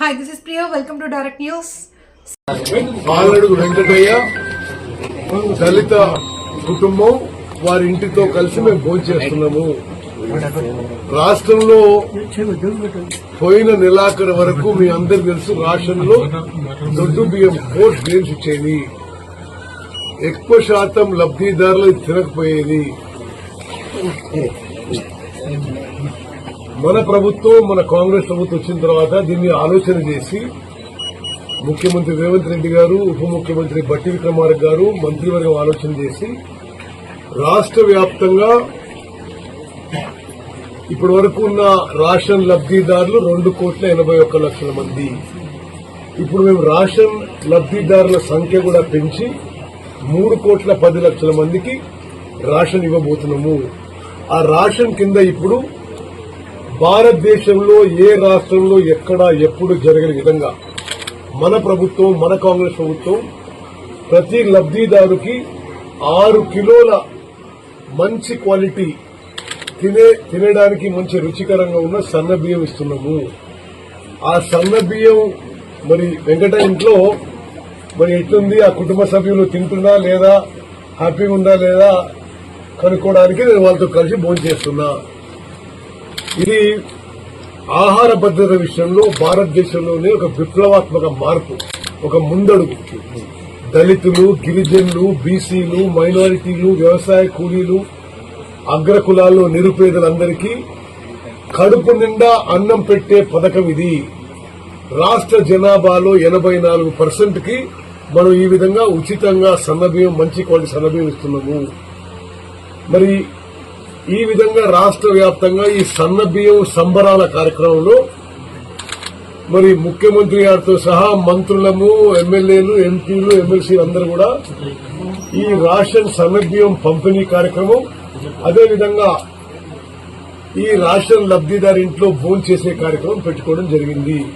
Hi this is Priya. Welcome to direct news Paladugu Venkataiah దళిత కుటుంబం వారి ఇంటితో కలిసి మేము భోజనం చేస్తున్నాము. రాష్ట్రంలో పోయిన నెలాఖరు వరకు మీ అందరు తెలుసు రాష్ట్రంలో దొడ్డు బియ్యం కోర్స్ గేమ్స్ ఇచ్చేది ఎక్కువ శాతం లబ్ధిదారులు తినకపోయేది. మన ప్రభుత్వం మన కాంగ్రెస్ ప్రభుత్వం వచ్చిన తర్వాత దీన్ని ఆలోచన చేసి ముఖ్యమంత్రి రేవంత్ రెడ్డి గారు ఉప ముఖ్యమంత్రి బట్టి విక్రమార్క గారు మంత్రివర్గం ఆలోచన చేసి రాష్ట్ర వ్యాప్తంగా ఇప్పటి వరకు ఉన్న రాషన్ లబ్దిదారులు రెండు కోట్ల ఎనభై ఒక్క లక్షల మంది. ఇప్పుడు మేము రాషన్ లబ్దిదారుల సంఖ్య కూడా పెంచి మూడు కోట్ల పది లక్షల మందికి రాషన్ ఇవ్వబోతున్నాము. ఆ రాషన్ కింద ఇప్పుడు భారతదేశంలో ఏ రాష్ట్రంలో ఎక్కడ ఎప్పుడు జరగని విధంగా మన ప్రభుత్వం మన కాంగ్రెస్ ప్రభుత్వం ప్రతి లబ్దిదారుకి ఆరు కిలోల మంచి క్వాలిటీ తినే తినడానికి మంచి రుచికరంగా ఉన్న సన్న బియ్యం ఇస్తున్నాము. ఆ సన్న బియ్యం మరి వెంకట ఇంట్లో మరి ఎట్లుంది? ఆ కుటుంబ సభ్యులు తింటున్నా లేదా? హ్యాపీగా ఉందా లేదా? కనుక్కోవడానికి నేను వాళ్ళతో కలిసి భోజనం చేస్తున్నా ఇది ఆహార భద్రత విషయంలో భారతదేశంలోనే ఒక విప్లవాత్మక మార్పు ఒక ముందడుగు. దళితులు గిరిజనులు బీసీలు మైనారిటీలు వ్యవసాయ కూలీలు అగ్రకులాల్లో నిరుపేదలందరికీ కడుపు నిండా అన్నం పెట్టే పథకం ఇది. రాష్ట్ర జనాభాలో ఎనబై నాలుగు పర్సెంట్కి మనం ఈ విధంగా ఉచితంగా సన్నబియ్యం మంచి క్వాలిటీ సన్నబియ్యం ఇస్తున్నాము. మరి ఈ విధంగా రాష్ట్ర వ్యాప్తంగా ఈ సన్న బియ్యం సంబరాల కార్యక్రమంలో మరి ముఖ్యమంత్రి గారితో సహా మంత్రులము ఎమ్మెల్యేలు ఎంపీలు ఎమ్మెల్సీలు అందరూ కూడా ఈ రాషన్ సన్నబియ్యం పంపిణీ కార్యక్రమం అదేవిధంగా ఈ రాషన్ లబ్దిదారింట్లో భోజనం చేసే కార్యక్రమం పెట్టుకోవడం జరిగింది.